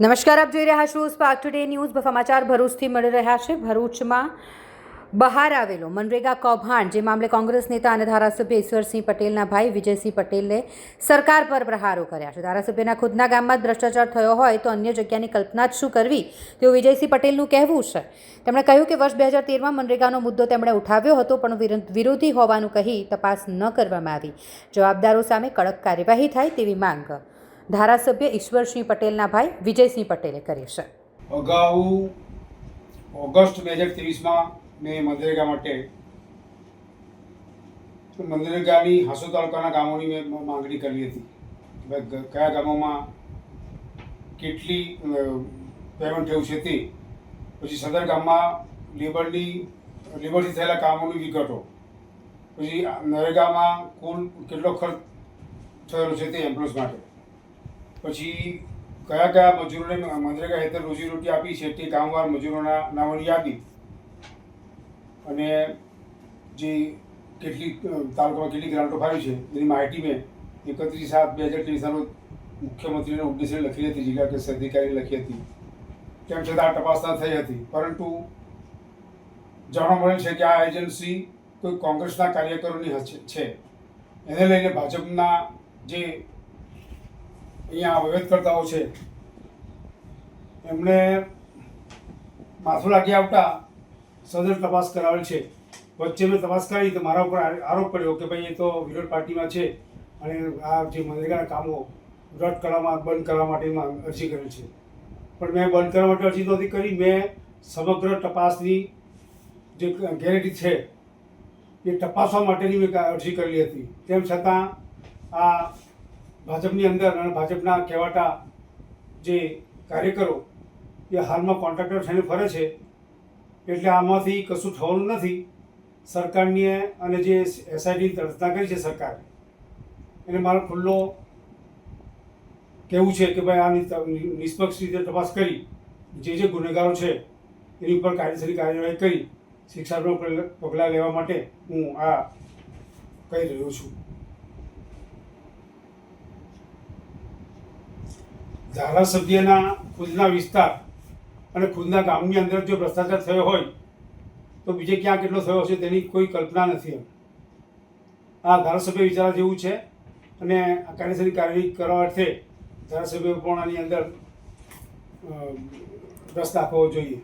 નમસ્કાર, આપ જોઈ રહ્યા છો સ્પાર્ક ટુડે ન્યૂઝ સમાચાર ભરૂચથી મળી રહ્યા છે. ભરૂચમાં બહાર આવેલો મનરેગા કૌભાંડ, જે મામલે કોંગ્રેસ નેતા અને ધારાસભ્ય ઈશ્વરસિંહ પટેલના ભાઈ વિજયસિંહ પટેલે સરકાર પર પ્રહારો કર્યા છે. ધારાસભ્યના ખુદના ગામમાં જ ભ્રષ્ટાચાર થયો હોય તો અન્ય જગ્યાની કલ્પના જ શું કરવી? તેવું વિજયસિંહ પટેલનું કહેવું છે. તેમણે કહ્યું કે વર્ષ બે હજાર તેરમાં મનરેગાનો મુદ્દો તેમણે ઉઠાવ્યો હતો, પણ વિરો- વિરોધી હોવાનું કહી તપાસ ન કરવામાં આવી. જવાબદારો સામે કડક કાર્યવાહી થાય તેવી માંગ ધારાસભ્ય ઈશ્વરસિંહ પટેલના ભાઈ વિજયસિંહ પટેલે કરી છે. અગાઉ ઓગસ્ટ બે હજાર ત્રેવીસમાં મેં મનરેગા માટે મનરેગાની હાસો તાલુકાના ગામોની મેં માંગણી કરી હતી કયા ગામોમાં કેટલી પેમેન્ટ થયું છે તે. પછી સદર ગામમાં લેબરની, લેબરથી થયેલા કામોની વિગતો. પછી નરેગામાં કુલ કેટલો ખર્ચ થયેલો છે તે એમ્પ્લોયઝ માટે. પછી કયા કયા મજૂરોને મનરેગા હેઠળ રોજીરોટી આપી છે તે કામવાર મજૂરોના નામોની યાદી અને જે કેટલી તાલુકામાં કેટલી ગ્રાન્ટો ફાવી છે એની માહિતી મેં એકત્રીસ સાત બે હજાર ત્રેવીસના રોજ મુખ્યમંત્રીને ઉદ્દેશ્ય લખી હતી, જિલ્લા કક્ષા અધિકારી લખી હતી. તેમ છતાં તપાસ ન થઈ હતી, પરંતુ જાણવા મળે છે કે આ એજન્સી કોઈ કોંગ્રેસના કાર્યકરોની છે. એને લઈને ભાજપના જે અહીંયા વહીવટકર્તાઓ છે. એમણે માથું લાગી આવતા સદર તપાસ કરાવેલ છે. વચ્ચે મેં તપાસ કરી તો મારા ઉપર આરોપ પડ્યો કે ભાઈ એ તો વિરોધ પાર્ટીમાં છે અને આ જે મનરેગાના કામો રદ કરવામાં, બંધ કરવા માટેમાં અરજી કરેલ છે. પણ મેં બંધ કરવા માટે અરજી નહોતી કરી. મેં સમગ્ર તપાસની જે ગેરંટી છે એ તપાસવા માટેની મેં અરજી કરેલી હતી. તેમ છતાં આ ભાજપની અંદર અને ભાજપના કહેવાતા જે કાર્યકરો, એ હાલમાં કોન્ટ્રાક્ટર થઈને ફરે છે, એટલે આમાંથી કશું થવાનું નથી. સરકારની અને જે એસઆઈટીની રચના કરી છે સરકારે. એને મારો ખુલ્લો કહેવું છે કે ભાઈ આની નિષ્પક્ષ રીતે તપાસ કરી, જે જે ગુનેગારો છે, એની ઉપર કાયદેસરની કાર્યવાહી કરી શિક્ષાત્મક પગલાં લેવા માટે હું આ કહી રહ્યો છું. ધારાસભ્યના ખુદના વિસ્તાર અને ખુદના ગામની અંદર જો ભ્રષ્ટાચાર થયો હોય, તો બીજે ક્યાં કેટલો થયો હશે તેની કોઈ કલ્પના નથી આ ધારાસભ્ય વિચારા જેવું છે અને આ કાયદેસરની કાર્યવાહી કરવા અર્થે ધારાસભ્ય પણ આની અંદર રસ દાખવવો જોઈએ.